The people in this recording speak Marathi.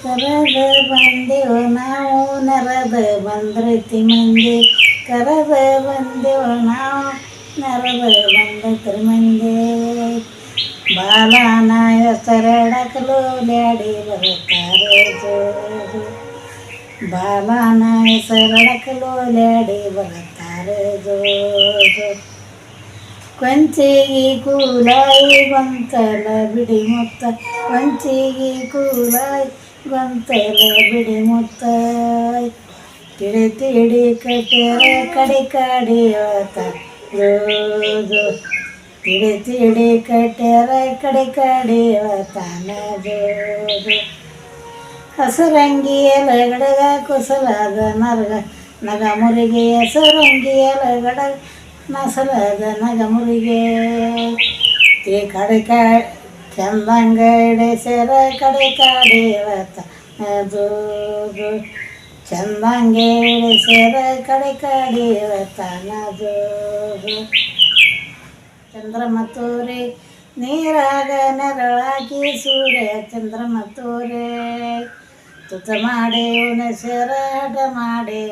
करद बन देव नाव नरद बंदर ती म्हणजे करतं बन देव नाव नरद बंदर तरी बालानाय बालाय सरडक लोल्याडे भरतारे जो जो सरडक लोल्याडे भरतारे जो कुलाई बिडी कुलाई ಬಂತಲೆ ಬಿಡಿ ಮುತ್ತ ತಿಳಿ ತಿಳಿ ಕಟ್ಯಾರ ಕಡೆ ಕಾಡಿ ಯೋದು ತಿಳಿ ತಿಳಿ ಕಟ್ಯಾರ ಕಡೆ ಕಾಡಿ ಯೋತಾನ ಜೋದು ಹಸರಂಗಿಯ ಲಗಡಗ ಕುಸಲಾದ ನರಗ ನಗ ಮುರಿಗೆ ಹಸರಂಗಿಯ ನಸಲದ ನಗಮುರಿಗೆ ಮುರಿಗೆ ಕಡೆ ചന്തങ്ങളുടെ ചെറുകടി കടിവത്തൂ ചന്തങ്ങളുടെ ചെറുകടി കടിവത്തൂ ചന്ദ്രമത്തൂരെ നീരാക നരളാക്കി സൂര്യ ചന്ദ്രമത്തൂരെ തുത്തമാടേ ഉന ചെറുകട മാടേ